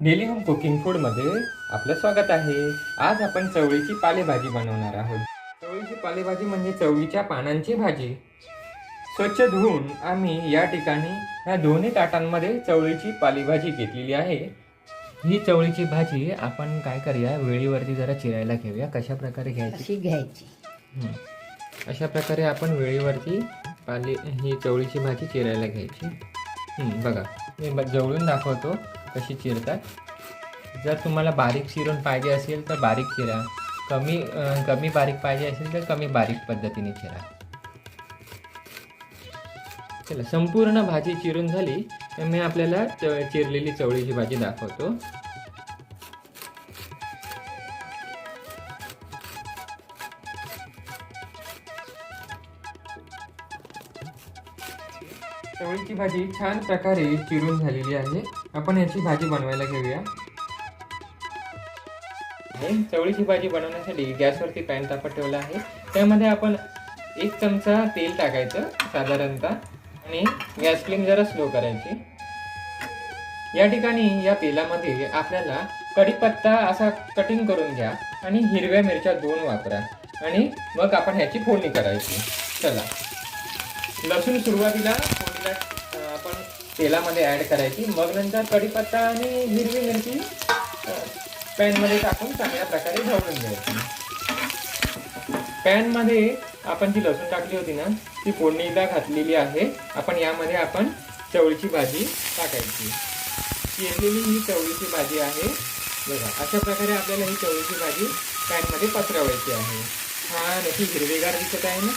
Daily home cooking फूडमध्ये आपलं स्वागत आहे. आज आपण चवळीची पालेभाजी बनवणार आहोत. चवळीची पालेभाजी म्हणजे चवळीच्या पानांची भाजी. स्वच्छ धुवून आम्ही या ठिकाणी ह्या दोन्ही ताटांमध्ये चवळीची पालेभाजी घेतलेली आहे. ही चवळीची भाजी आपण काय करूया? वेळीवरती जरा चिरायला घेऊया. कशा प्रकारे घ्यायची? घ्यायची. अशा प्रकारे आपण वेळेवरती पाली ही चवळीची भाजी चिरायला घ्यायची. बघा. मी जवळून दाखवतो. कशी चिरतात? जर तुम्हाला बारीक चिरून पाहिजे असेल तर बारीक चिरा. कमी कमी बारीक पाहिजे असेल तर कमी बारीक पद्धतीने चिरा. चला संपूर्ण भाजी चिरून झाली तर मी आपल्याला चिरलेली चवळीची भाजी दाखवतो. चवळीची भाजी छान प्रकारे चिरून झालेली आहे. आपण याची भाजी बनवायला घेऊया. चवळीची भाजी बनवण्यासाठी गॅसवरती पॅन तापत ठेवला आहे. त्यामध्ये आपण एक चमचा तेल टाकायचं साधारणतः आणि गॅस फ्लेम जरा स्लो करायची. या ठिकाणी या तेलामध्ये आपल्याला कढीपत्ता असा कटिंग करून घ्या आणि हिरव्या मिरच्या दोन वापरा. आणि मग आपण ह्याची फोडणी करायची. चला. लसूण सुरुवातीला फोडणीला तेलामध्ये ॲड करायची. मग नंतर कढीपत्ता आणि हिरवी मिरची पॅनमध्ये टाकून चांगल्या प्रकारे ढवळून घ्यायची. पॅनमध्ये आपण जी लसूण टाकली होती ना ती फोडणीला घातलेली आहे. आपण यामध्ये आपण चवळीची भाजी टाकायची. चिरलेली ही चवळीची भाजी आहे. बघा अशा प्रकारे आपल्याला ही चवळीची भाजी पॅनमध्ये पसरवायची आहे. छान अशी हिरवेगार दिसत आहे ना.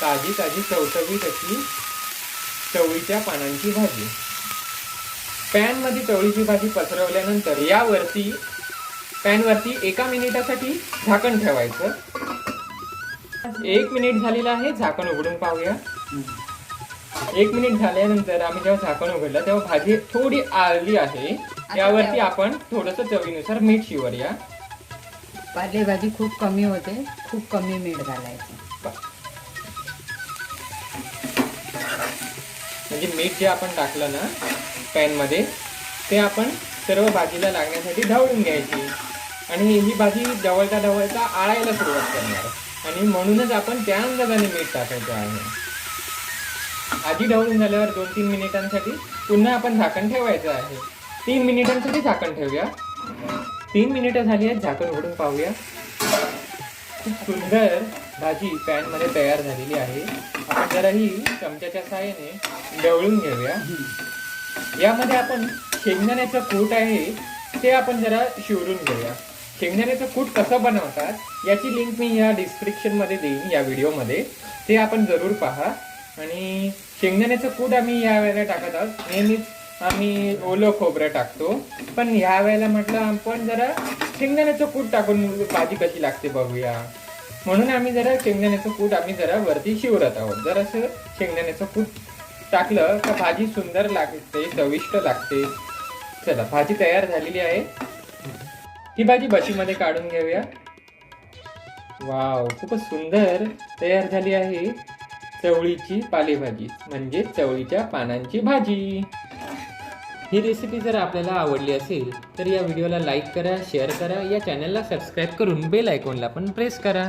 ताजी ताजी चवचवीत अशी चवळीच्या पानांची भाजी. पॅनमध्ये चवळीची भाजी पसरवल्यानंतर यावरती पॅनवरती एका मिनिटासाठी झाकण ठेवायचं. एक मिनिट झालेलं आहे झाकण उघडून पाहूया. एक मिनिट झाल्यानंतर आम्ही जेव्हा झाकण उघडलं तेव्हा भाजी थोडी आळली आहे. यावरती आपण थोडस चवीनुसार मीठ शिवरूया पालेभाजी खूप कमी होते खूप कमी मीठ घालायचं. म्हणजे मीठ जे आपण टाकलं ना पॅनमध्ये ते आपण सर्व भाजीला लागण्यासाठी ढवळून घ्यायची. आणि ही भाजी ढवळता ढवळता आळायला सुरुवात करणार. आणि म्हणूनच आपण त्या अंदाजाने मीठ टाकायचं आहे. आधी ढवळून झाल्यावर दोन तीन मिनिटांसाठी पुन्हा आपण झाकण ठेवायचं आहे. तीन मिनिटांसाठी झाकण ठेवूया. तीन मिनिटं झाली आहेत झाकण उघडून पाहूया. खूप सुंदर भाजी पॅनमध्ये तयार झालेली आहे. आपण जरा ही चमच्याच्या साहाय्याने डवळून घेऊया. यामध्ये आपण शेंगदाण्याचं कूट आहे ते आपण जरा शिवरून घेऊया. शेंगदाण्याचं कूट कसं बनवतात याची लिंक मी या डिस्क्रिप्शनमध्ये देईन या व्हिडिओमध्ये ते आपण जरूर पहा. आणि शेंगदाण्याचं कूट आम्ही या वेळेला टाकत आहोत. नेहमीच आम्ही ओलं खोबरं टाकतो. पण ह्या वेळेला म्हटलं आपण जरा शेंगदाण्याचं कूट टाकून भाजी कशी लागते बघूया. म्हणून आम्ही जरा शेंगदाण्याचं कूट आम्ही जरा वरती शिवरत आहोत. जर असं शेंगदाण्याचं कूट टाकलं तर भाजी सुंदर लागते चविष्ट लागते. चला भाजी तयार झालेली आहे. ही भाजी बशीमध्ये काढून घेऊया. वाव खूपच सुंदर तयार झाली आहे चवळीची पालेभाजी म्हणजे चवळीच्या पानांची भाजी. ही रेसिपी जर आपल्याला आवडली असेल तर या व्हिडिओला लाईक करा शेअर करा या चॅनलला सबस्क्राईब करून बेल आयकॉनला पण प्रेस करा.